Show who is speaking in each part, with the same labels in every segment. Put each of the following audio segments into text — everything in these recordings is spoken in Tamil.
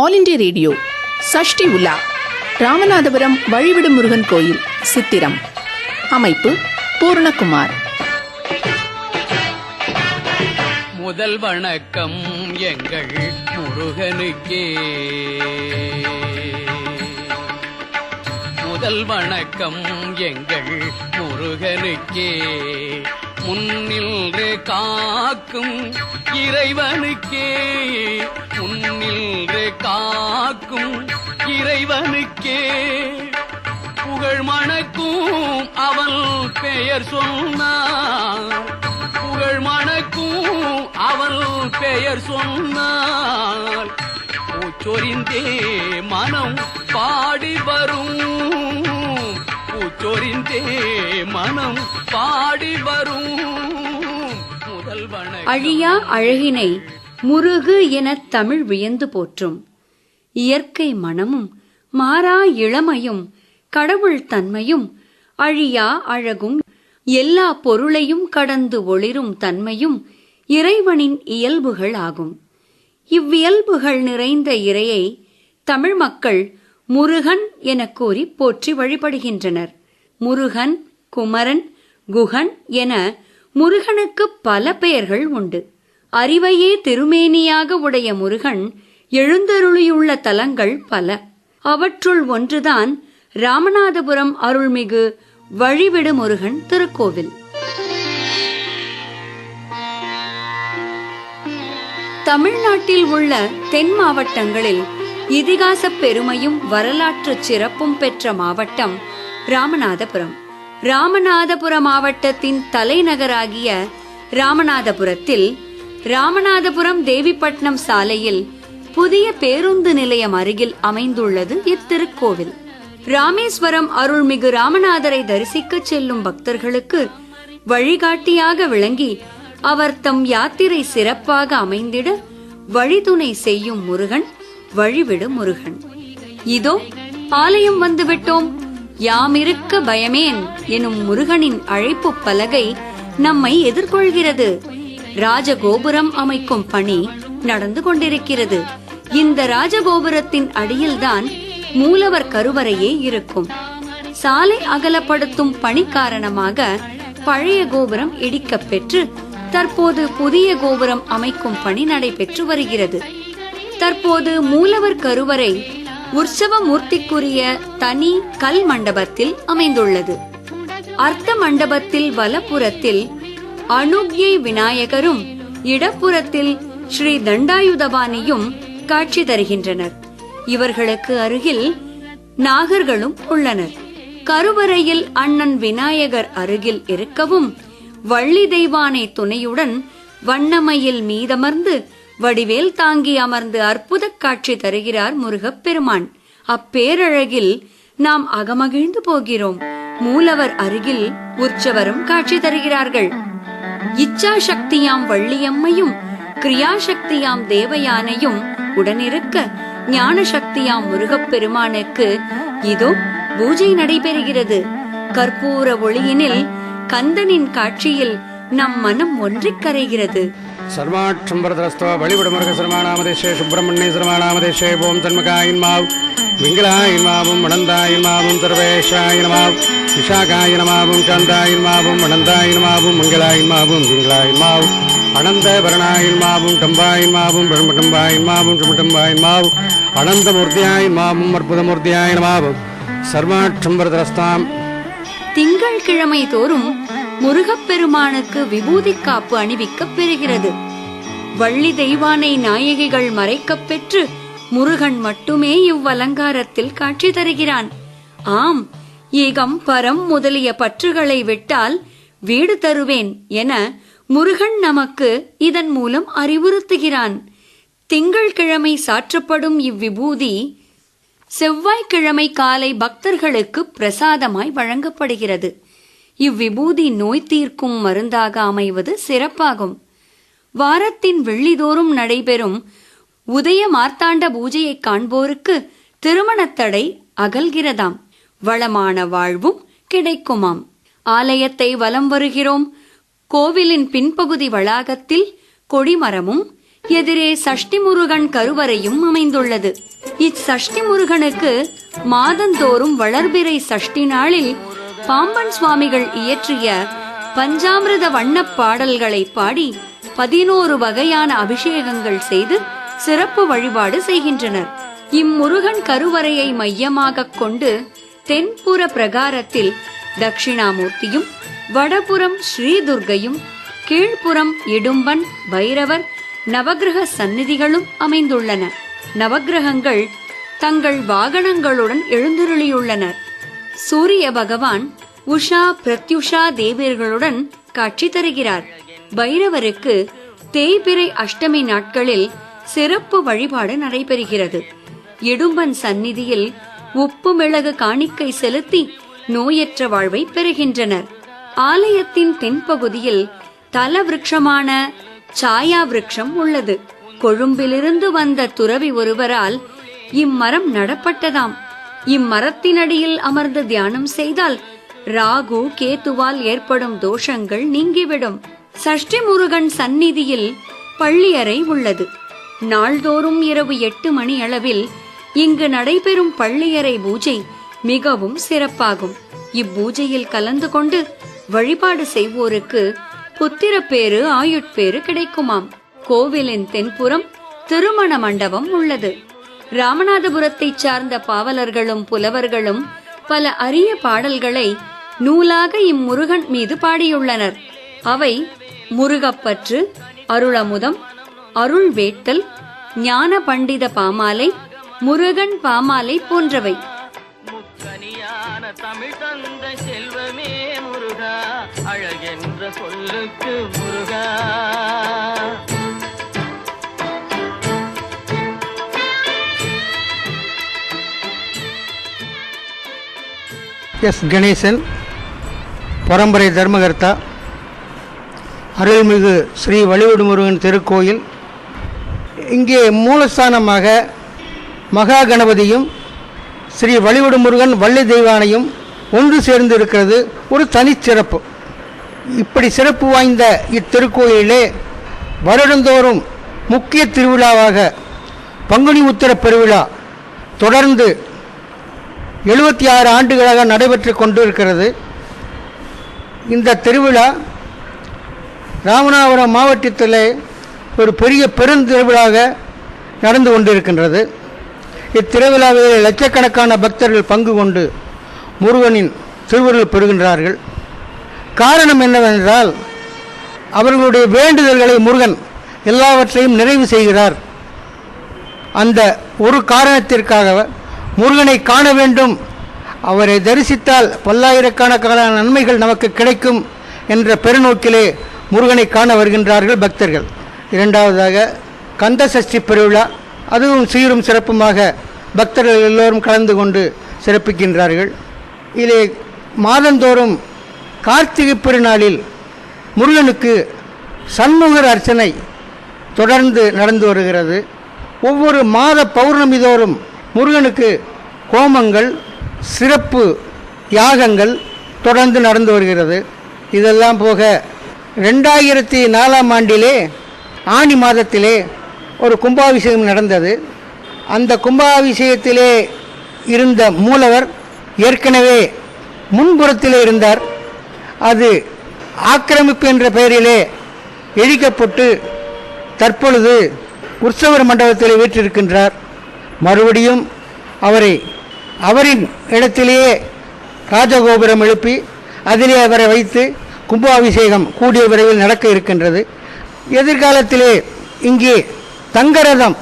Speaker 1: ஆல் இண்டியா ரேடியோ சஷ்டி உலா ராமநாதபுரம் வழிவிடு முருகன் கோயில் சித்திரம் அமைப்பு பூர்ணகுமார்
Speaker 2: முதல் வணக்கம் எங்கள் முருகனுக்கே முதல் வணக்கம் எங்கள் முருகனுக்கே முன்னின்று காக்கும் இறைவனுக்கே முன்னின்று காக்கும் இறைவனுக்கே புகழ் மணக்கும் அவன் பெயர் சொன்னான் புகழ் மணக்கும் அவன் பெயர் சொன்னான் பூச்சொறிந்தே மனம் பாடி வரும் பூச்சொறிந்தே மனம் பாடி வரும்
Speaker 3: அழியா அழகினை முருகு எனத் தமிழ் வியந்து போற்றும் இயற்கை மனமும் மாறா இளமையும் கடவுள் தன்மையும் அழியா அழகும் எல்லா பொருளையும் கடந்து ஒளிரும் தன்மையும் இறைவனின் இயல்புகள் ஆகும் இவ்வியல்புகள் நிறைந்த இறையை தமிழ் மக்கள் முருகன் என கூறி போற்றி வழிபடுகின்றனர் முருகன் குமரன் குகன் என முருகனுக்கு பல பெயர்கள் உண்டு அறிவையே திருமேனியாக உடைய முருகன் எழுந்தருளியுள்ள தலங்கள் பல அவற்றுள் ஒன்றுதான் ராமநாதபுரம் அருள்மிகு வழிவிடு முருகன் திருக்கோவில் தமிழ்நாட்டில் உள்ள தென் மாவட்டங்களில் இதிகாசப் பெருமையும் வரலாற்று சிறப்பும் பெற்ற மாவட்டம் ராமநாதபுரம் ராமநாதபுர மாவட்டத்தின் தலைநகராகிய ராமநாதபுரத்தில் ராமநாதபுரம் தேவிப்பட்டினம் சாலையில் புதிய பேருந்து நிலையம் அருகில் அமைந்துள்ளது இத்திருக்கோவில் ராமேஸ்வரம் அருள்மிகு ராமநாதரை தரிசிக்க செல்லும் பக்தர்களுக்கு வழிகாட்டியாக விளங்கி அவர் தம் யாத்திரை சிறப்பாக அமைந்திட வழிதுணை செய்யும் முருகன் வழிவிடு முருகன் இதோ ஆலயம் வந்துவிட்டோம் யாமிருக்க பயமேன் எனும் முருகனின் அழைப்பு பலகை நம்மை எதிர்கொள்கிறது ராஜகோபுரம் அமைக்கும் பணி நடந்து கொண்டிருக்கிறது இந்த ராஜகோபுரத்தின் அடியில்தான் மூலவர் கருவறையே இருக்கும் சாலை அகலப்படுத்தும் பணி காரணமாக பழைய கோபுரம் இடிக்க பெற்று தற்போது புதிய கோபுரம் அமைக்கும் பணி நடைபெற்று வருகிறது தற்போது மூலவர் கருவறை உற்சவ மூர்த்திக்குரிய தனி கல் மண்டபத்தில் அமைந்துள்ளது அர்த்த மண்டபத்தில் வலப்புறத்தில் அனுக்யை விநாயகரும் இடப்புறத்தில் ஸ்ரீ தண்டாயுதபாணியும் காட்சி தருகின்றனர் இவர்களுக்கு அருகில் நாகர்களும் உள்ளனர் கருவறையில் அண்ணன் விநாயகர் அருகில் இருக்கவும் வள்ளி தெய்வானை துணையுடன் வண்ணமையில் மீதமர்ந்து வடிவேல் தாங்கி அமர்ந்து அற்புத காட்சி தருகிறார் முருகப்பெருமான் அப்பேரழகில் நாம் அகமகிழ்ந்து போகிறோம் மூலவர் அருகில் உற்சவரும் காட்சி தருகிறார்கள் இச்சா சக்தியாம் வள்ளியம்மையும் சக்தியாம் தேவயானையும் உடனிருக்க ஞான சக்தியாம் முருகப்பெருமானுக்கு இதோ பூஜை நடைபெறுகிறது கற்பூர ஒளியினில் கந்தனின் காட்சியில் நம் மனம் ஒன்றிக் கரைகிறது சர்மாட்சம்பரதரஸ்தோ வழிபடுமருக சர்மானாமதேஷே சுப்பிரமணிய சர்மானாமதேஷே ஓம் சண்முகாயின்மாவ் மிங்களாயின்மாவும் மணந்தாயின்மாவும் சர்வேஷாயினமாவ் விஷாகாயினமாவும் சாந்தாயின்மாவும் மணந்தாயின்மாவும் மங்களாயின்மாவும் மிங்களாயின்மாவ் அனந்த வரணாயின்மாவும் டம்பாயின்மாவும் பிரம்மடம்பாயின்மாவும் சுமடம்பாயின்மாவ் அனந்த மூர்த்தியாயின்மாவும் அற்புதமூர்த்தியாயினமாவும் சர்மாட்சம்பரதரஸ்தாம் திங்கள் கிழமை தோறும் முருகப்பெருமானுக்கு விபூதி காப்பு அணிவிக்கப் பெறுகிறது வள்ளி தெய்வானை நாயகிகள் மறைக்கப் பெற்று முருகன் மட்டுமே இவ்வலங்காரத்தில் காட்சி தருகிறான் ஆம் ஏகம் பரம் முதலிய பற்றுகளை விட்டால் வீடு தருவேன் என முருகன் நமக்கு இதன் மூலம் அறிவுறுத்துகிறான் திங்கள் கிழமை சாற்றப்படும் இவ்விபூதி செவ்வாய்க்கிழமை காலை பக்தர்களுக்கு பிரசாதமாய் வழங்கப்படுகிறது இவ்விபூதி நோய் தீர்க்கும் மருந்தாக அமைவது சிறப்பாகும் வாரத்தின் வெள்ளிதோறும் நடைபெறும் உதய மார்த்தாண்ட பூஜையை காண்போருக்கு திருமணத்தடை அகல்கிறதாம் வளமான வாழ்வும் கிடைக்குமாம் ஆலயத்தை வலம் வருகிறோம் கோவிலின் பின்பகுதி வளாகத்தில் கொடிமரமும் எதிரே சஷ்டி முருகன் கருவறையும் அமைந்துள்ளது இச்சஷ்டி முருகனுக்கு மாதந்தோறும் வளர்பிறை சஷ்டி நாளில் பாம்பன் சுவாமிகள் இயற்றிய பஞ்சாமிரத வண்ணப் பாடல்களை பாடி பதினோரு வகையான அபிஷேகங்கள் செய்து சிறப்பு வழிபாடு செய்கின்றனர் இம்முருகன் கருவறையை மையமாக கொண்டு தென்புற பிரகாரத்தில் தட்சிணாமூர்த்தியும் வடபுறம் ஸ்ரீதுர்கையும் கீழ்ப்புறம் இடும்பன் பைரவர் நவகிரக சந்நிதிகளும் அமைந்துள்ளன நவகிரகங்கள் தங்கள் வாகனங்களுடன் எழுந்துருளியுள்ளனர் சூரிய பகவான் உஷா பிரத்யுஷா தேவியர்களுடன் காட்சி தருகிறார் பைரவருக்கு தேய்பிரை அஷ்டமி நாட்களில் சிறப்பு வழிபாடு நடைபெறுகிறது இடும்பன் சந்நிதியில் உப்பு மிளகு காணிக்கை செலுத்தி நோயற்ற வாழ்வை பெறுகின்றனர் ஆலயத்தின் தென்பகுதியில் தல விரக்ஷமான சாயா விருட்சம் உள்ளது கொழும்பிலிருந்து வந்த துறவி ஒருவரால் இம்மரம் நடப்பட்டதாம் இம்மரத்தினடியில் அமர்ந்து தியானம் செய்தால் ராகு கேத்துவால் ஏற்படும் தோஷங்கள் நீங்கிவிடும் சஷ்டி முருகன் சந்நிதியில் பள்ளியறை உள்ளது நாள்தோறும் இரவு எட்டு மணி அளவில் இங்கு நடைபெறும் பள்ளியறை பூஜை மிகவும் சிறப்பாகும் இப்பூஜையில் கலந்து கொண்டு வழிபாடு செய்வோருக்கு புத்திரப்பேறு ஆயுட்பேறு கிடைக்குமாம் கோவிலின் தென்புறம் திருமண மண்டபம் உள்ளது ராமநாதபுரத்தைச் சார்ந்த பாவலர்களும் புலவர்களும் பல அரிய பாடல்களை நூலாக இம்முருகன் மீது பாடியுள்ளனர் அவை முருகப்பற்று அருளமுதம் அருள் வேட்டல் ஞான பண்டித பாமாலை முருகன் பாமாலை போன்றவை தமிழ் தந்த செல்வமே முருகா அழகென்ற சொல்லுக்கு முருகா எஸ் கணேசன் பரம்பரை தர்மகர்த்தா அருள்மிகு ஸ்ரீ வழிவிடுமுருகன் திருக்கோயில் இங்கே மூலஸ்தானமாக மகா கணபதியும் ஸ்ரீ வழிவிடுமுருகன் வள்ளி தெய்வானையும் ஒன்று சேர்ந்து இருக்கிறது ஒரு தனிச்சிறப்பு இப்படி சிறப்பு வாய்ந்த இத்திருக்கோயிலே வருடந்தோறும் முக்கிய திருவிழாவாக பங்குனி உத்தர பெருவிழா தொடர்ந்து எழுபத்தி ஆறு ஆண்டுகளாக நடைபெற்று கொண்டிருக்கிறது இந்த திருவிழா ராமநாதபுரம் மாவட்டத்தில் ஒரு பெரிய பெருந்திருவிழாக நடந்து கொண்டிருக்கின்றது இத்திருவிழாவில் லட்சக்கணக்கான பக்தர்கள் பங்கு கொண்டு முருகனின் திருவருள் பெறுகின்றார்கள் காரணம் என்னவென்றால் அவர்களுடைய வேண்டுதல்களை முருகன் எல்லாவற்றையும் நிறைவு செய்கிறார் அந்த ஒரு காரணத்திற்காக முருகனை காண வேண்டும் அவரை தரிசித்தால் பல்லாயிரக்கணக்கான நன்மைகள் நமக்கு கிடைக்கும் என்ற பெருநோக்கிலே முருகனை காண வருகின்றார்கள் பக்தர்கள் இரண்டாவதாக கந்த சஷ்டி பெருவிழா அதுவும் சீரும் சிறப்புமாக பக்தர்கள் எல்லோரும் கலந்து கொண்டு சிறப்பிக்கின்றார்கள் இதே மாதந்தோறும் கார்த்திகை பெருநாளில் முருகனுக்கு சண்முகர் அர்ச்சனை தொடர்ந்து நடந்து வருகிறது ஒவ்வொரு மாத பௌர்ணமிதோறும் முருகனுக்கு கோமங்கள் சிறப்பு யாகங்கள் தொடர்ந்து நடந்து வருகிறது இதெல்லாம் போக ரெண்டாயிரத்தி நாலாம் ஆண்டிலே ஆணி மாதத்திலே ஒரு கும்பாபிஷேகம் நடந்தது அந்த கும்பாபிஷேகத்திலே இருந்த மூலவர் ஏற்கனவே முன்புறத்தில் இருந்தார் அது ஆக்கிரமிப்பு என்ற பெயரிலே எரிக்கப்பட்டு தற்பொழுது உற்சவர் மண்டபத்தில் வீற்றிருக்கின்றார் மறுபடியும் அவரை அவரின் இடத்திலேயே ராஜகோபுரம் எழுப்பி அதிலே அவரை வைத்து கும்பாபிஷேகம் கூடிய விரைவில் நடக்க இருக்கின்றது எதிர்காலத்திலே இங்கே தங்கரதம்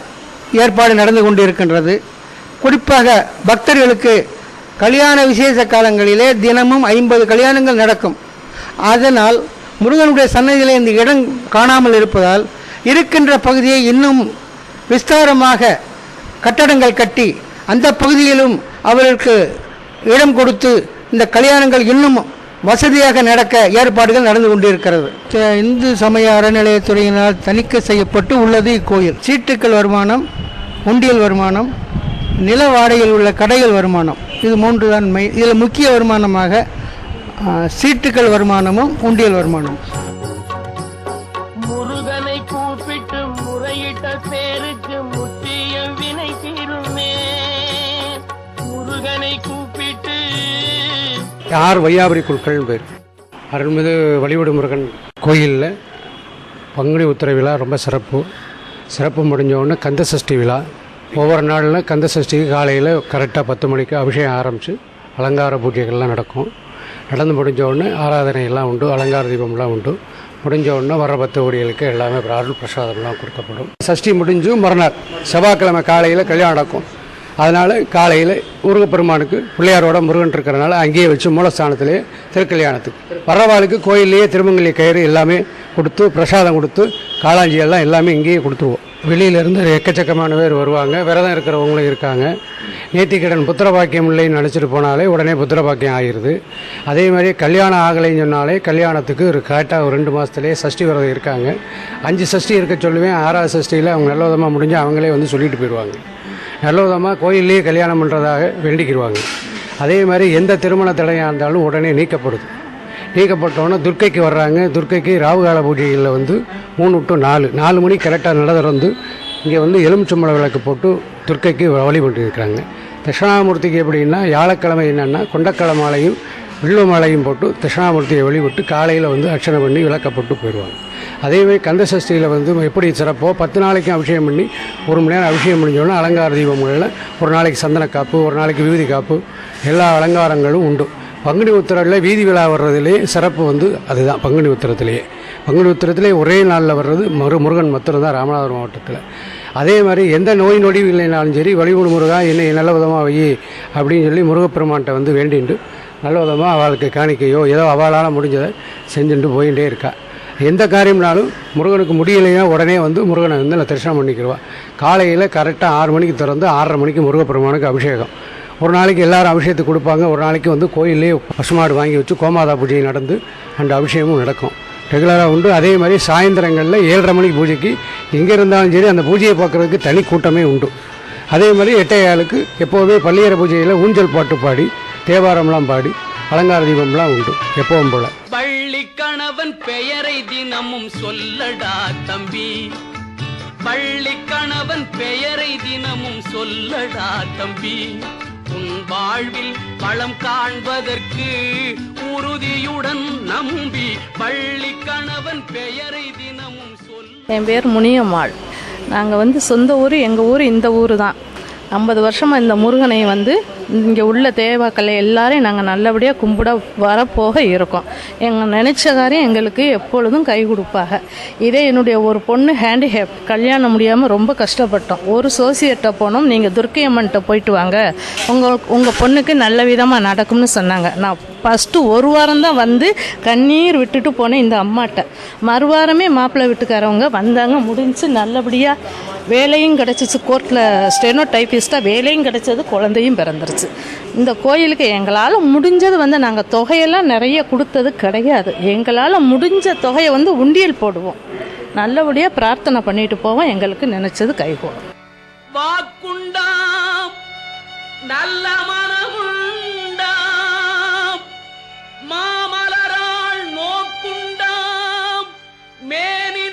Speaker 3: ஏற்பாடு நடந்து கொண்டிருக்கின்றது குறிப்பாக பக்தர்களுக்கு கல்யாண விசேஷ காலங்களிலே தினமும் ஐம்பது கல்யாணங்கள் நடக்கும் அதனால் முருகனுடைய சன்னதியிலே இந்த இடம் காணாமல் இருப்பதால் இருக்கின்ற பகுதியை இன்னும் விஸ்தாரமாக கட்டடங்கள் கட்டி அந்த பகுதியிலும் அவர்களுக்கு இடம் கொடுத்து இந்த கல்யாணங்கள் இன்னும் வசதியாக நடக்க ஏற்பாடுகள் நடந்து கொண்டிருக்கிறது இந்து சமய அறநிலையத்துறையினால் தணிக்கை செய்யப்பட்டு உள்ளது இக்கோயில் சீட்டுக்கள் வருமானம் உண்டியல் வருமானம் நில வாடகையில் உள்ள கடைகள் வருமானம் இது மூன்று தான் மை இதில் முக்கிய வருமானமாக சீட்டுக்கள் வருமானமும் உண்டியல் வருமானம் முருகனை கூப்பிட்டு முறையிட்ட யார் வையாபுரி குழுக்கள் பேர் அருள்மிகு வழிவிடு முருகன் கோயிலில் பங்குனி உத்திர விழா ரொம்ப சிறப்பு சிறப்பு முடிஞ்சோடனே கந்த சஷ்டி விழா ஒவ்வொரு நாளில் கந்த சஷ்டிக்கு காலையில் கரெக்டாக பத்து மணிக்கு அபிஷேகம் ஆரம்பித்து அலங்கார பூஜைகள்லாம் நடக்கும் நடந்து முடிஞ்சோடனே ஆராதனையெல்லாம் உண்டு அலங்கார தீபம்லாம் உண்டு முடிஞ்சோடனே வர கோடிகளுக்கு எல்லாமே அருள் பிரசாதம்லாம் கொடுக்கப்படும் சஷ்டி முடிஞ்சும் மறுநாள் செவ்வாய்க்கிழமை காலையில் கல்யாணம் நடக்கும் அதனால் காலையில் முருகப்பெருமானுக்கு பிள்ளையாரோட முருகன் இருக்கிறனால அங்கேயே வச்சு மூலஸ்தானத்திலே திருக்கல்யாணத்துக்கு வரவாளுக்கு கோயிலேயே திருமங்கலி கயிறு எல்லாமே கொடுத்து பிரசாதம் கொடுத்து காளாஞ்சி எல்லாம் எல்லாமே இங்கேயே கொடுத்துருவோம் வெளியிலேருந்து எக்கச்சக்கமான பேர் வருவாங்க விரதம் இருக்கிறவங்களும் இருக்காங்க நேத்திக்கடன் புத்திர பாக்கியம் இல்லைன்னு நினச்சிட்டு போனாலே உடனே புத்திர பாக்கியம் ஆகிடுது அதே மாதிரி கல்யாணம் ஆகலைன்னு சொன்னாலே கல்யாணத்துக்கு ஒரு கரெக்டாக ஒரு ரெண்டு மாதத்துலேயே சஷ்டி விரதம் இருக்காங்க அஞ்சு சஷ்டி இருக்க சொல்லுவேன் ஆறாவது சஷ்டியில் அவங்க நல்ல விதமாக முடிஞ்சு அவங்களே வந்து சொல்லிட்டு போயிடுவாங்க நல்லவிதமாக கோயில்லேயே கல்யாணம் பண்ணுறதாக வேண்டிக்கிடுவாங்க அதே மாதிரி எந்த திருமண தடையாக இருந்தாலும் உடனே நீக்கப்படுது நீக்கப்பட்டோன்னே துர்க்கைக்கு வர்றாங்க துர்க்கைக்கு ராவுகால பூஜைகளில் வந்து மூணு டு நாலு நாலு மணி கரெக்டாக நட திறந்து இங்கே வந்து எலுமிச்சம்பழ விளக்கு போட்டு துர்க்கைக்கு வழிபட்டு இருக்கிறாங்க தட்சிணாமூர்த்திக்கு எப்படின்னா வியாழக்கிழமை என்னென்னா கொண்டக்கிழமாலையும் வில்வ மாலையும் போட்டு தட்சிணாமூர்த்தியை வெளிவிட்டு காலையில் வந்து அர்ச்சனை பண்ணி விளக்கப்பட்டு போயிடுவாங்க அதேமாதிரி கந்த சஷ்டியில் வந்து எப்படி சிறப்போ பத்து நாளைக்கும் அபிஷேகம் பண்ணி ஒரு மணி நேரம் அபிஷேகம் முடிஞ்சோடனே அலங்கார தீபங்களில் ஒரு நாளைக்கு சந்தன காப்பு ஒரு நாளைக்கு விபூதி காப்பு எல்லா அலங்காரங்களும் உண்டு பங்குனி உத்திரத்தில் வீதி விழா வர்றதுலேயே சிறப்பு வந்து அதுதான் பங்குனி உத்திரத்திலேயே பங்குனி உத்திரத்திலே ஒரே நாளில் வர்றது மறு முருகன் மத்திரம் தான் ராமநாதபுரம் மாவட்டத்தில் அதே மாதிரி எந்த நோய் நொடிவு இல்லைனாலும் சரி வழிபடு முருகா என்னை நல்ல விதமாக வை அப்படின்னு சொல்லி முருகப்பெருமான்கிட்ட வந்து வேண்டிண்டு நல்ல விதமாக அவளுக்கு காணிக்கையோ ஏதோ அவளால் முடிஞ்சதை செஞ்சுட்டு போயிட்டே இருக்கா எந்த காரியம்னாலும் முருகனுக்கு முடியலையா உடனே வந்து முருகனை வந்து நான் தரிசனம் பண்ணிக்கிடுவாள் காலையில் கரெக்டாக ஆறு மணிக்கு திறந்து ஆறரை மணிக்கு முருகப்பெருமானுக்கு அபிஷேகம் ஒரு நாளைக்கு எல்லாரும் அபிஷேகத்தை கொடுப்பாங்க ஒரு நாளைக்கு வந்து கோயிலே பசுமாடு வாங்கி வச்சு கோமாதா பூஜை நடந்து அந்த அபிஷேகமும் நடக்கும் ரெகுலராக உண்டு அதே மாதிரி சாயந்தரங்களில் ஏழரை மணிக்கு பூஜைக்கு எங்கே இருந்தாலும் சரி அந்த பூஜையை பார்க்குறதுக்கு தனி கூட்டமே உண்டு அதே மாதிரி எட்டையாளுக்கு எப்போவுமே பள்ளியரை பூஜையில் ஊஞ்சல் பாட்டு பாடி தேவாரம்லாம் பாடி அலங்கார தீபம்லாம் உண்டு எப்பவும் போல பள்ளி கணவன் பெயரை தினமும் சொல்லடா தம்பி பள்ளி கணவன் பெயரை தினமும் சொல்லடா தம்பி உன் வாழ்வில் பழம் காண்பதற்கு உறுதியுடன் நம்பி பள்ளி கணவன் பெயரை தினமும் சொல் என் பேர் முனியம்மாள் நாங்கள் வந்து சொந்த ஊர் எங்கள் ஊர் இந்த ஊர் தான் ஐம்பது வருஷமாக இந்த முருகனை வந்து இங்கே உள்ள தேவாக்களை எல்லாரையும் நாங்கள் நல்லபடியாக கும்பிட வரப்போக இருக்கோம் எங்கள் நினச்ச காரியம் எங்களுக்கு எப்பொழுதும் கை கொடுப்பாங்க இதே என்னுடைய ஒரு பொண்ணு ஹேண்டிகேப் கல்யாணம் முடியாமல் ரொம்ப கஷ்டப்பட்டோம் ஒரு சோசியட்டை போனோம் நீங்கள் துர்க்கையம்மன்ட்ட போயிட்டு வாங்க உங்கள் உங்கள் பொண்ணுக்கு நல்ல விதமாக நடக்கும்னு சொன்னாங்க நான் ஃபஸ்ட்டு ஒரு வாரம் தான் வந்து கண்ணீர் விட்டுட்டு போனேன் இந்த அம்மாட்ட மறுவாரமே மாப்பிள்ளை வீட்டுக்காரவங்க வந்தாங்க முடிஞ்சு நல்லபடியாக வேலையும் கிடச்சிச்சு கோர்ட்டில் ஸ்டெனோ டைப்பிஸ்ட்டாக வேலையும் கிடச்சது குழந்தையும் பிறந்துருச்சு போச்சு இந்த கோயிலுக்கு எங்களால் முடிஞ்சது வந்து நாங்கள் தொகையெல்லாம் நிறைய கொடுத்தது கிடையாது எங்களால் முடிஞ்ச தொகையை வந்து உண்டியல் போடுவோம் நல்லபடியாக பிரார்த்தனை பண்ணிட்டு போவோம் எங்களுக்கு நினைச்சது கைகூடும் நல்ல மாமலரால் மேனி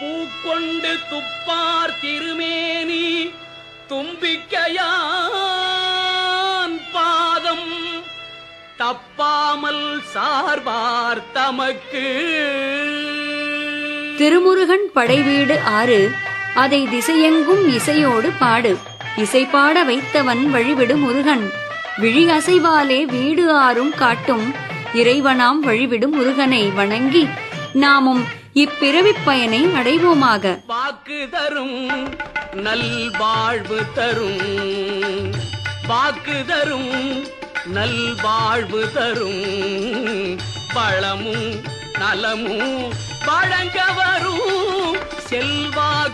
Speaker 3: பூக்கொண்டு துப்பார் திருமே தும்பிக்கையான் பாதம் தப்பாமல் சார்பார் தமக்கு திருமுருகன் படைவீடு ஆறு அதை திசையெங்கும் இசையோடு பாடு இசை பாட வைத்தவன் வழிவிடு முருகன் விழி அசைவாலே வீடு ஆறும் காட்டும் இறைவனாம் வழிவிடும் முருகனை வணங்கி நாமும் இப்பிறவிப் பயனை அடைவோமாக வாக்கு தரும் நல்வாழ்வு தரும் வாக்கு தரும் நல்வாழ்வு தரும் பழமும் நலமும் வழங்க வரும் செல்வாக்கு